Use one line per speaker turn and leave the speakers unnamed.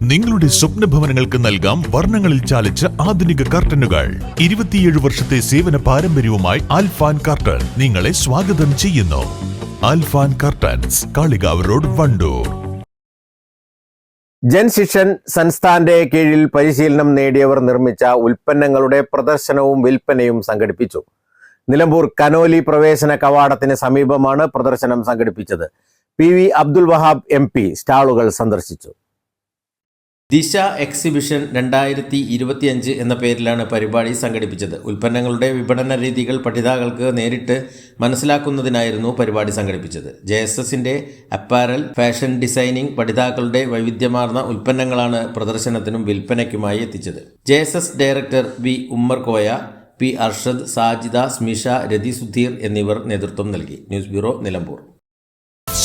നിങ്ങളുടെ സ്വപ്ന ഭവനങ്ങൾക്ക് നൽകാം വർണങ്ങളിൽ ചാലിച്ച ആധുനിക കർട്ടനുകൾ. ഇരുപത്തിയേഴ് വർഷത്തെ സേവന പാരമ്പര്യവുമായി ആൽഫാൻ കർട്ടൻ നിങ്ങളെ സ്വാഗതം ചെയ്യുന്നു. Alfan curtains Kalikavu road Wandoor.
ജൻശിഷൻ സംസ്ഥാന്റെ കീഴിൽ പരിശീലനം നേടിയവർ നിർമ്മിച്ച ഉൽപ്പന്നങ്ങളുടെ പ്രദർശനവും വിൽപ്പനയും സംഘടിപ്പിച്ചു. നിലമ്പൂർ കനോലി പ്രവേശന കവാടത്തിന് സമീപമാണ് പ്രദർശനം സംഘടിപ്പിച്ചത്. P V Abdul Wahab M സ്റ്റാളുകൾ സന്ദർശിച്ചു.
ദിശ എക്സിബിഷൻ രണ്ടായിരത്തി ഇരുപത്തിയഞ്ച് എന്ന പേരിലാണ് പരിപാടി സംഘടിപ്പിച്ചത്. ഉൽപ്പന്നങ്ങളുടെ വിപണന രീതികൾ പഠിതാക്കൾക്ക് നേരിട്ട് മനസ്സിലാക്കുന്നതിനായിരുന്നു പരിപാടി സംഘടിപ്പിച്ചത്. ജെ എസ് എസിന്റെ അപ്പാരൽ ഫാഷൻ ഡിസൈനിംഗ് പഠിതാക്കളുടെ വൈവിധ്യമാർന്ന ഉൽപ്പന്നങ്ങളാണ് പ്രദർശനത്തിനും വിൽപ്പനയ്ക്കുമായി എത്തിച്ചത്. J S S director V Ummer Koya P Arshad Sajida Smisha Rathi Sudheer എന്നിവർ നേതൃത്വം നൽകി. News bureau Nilambur.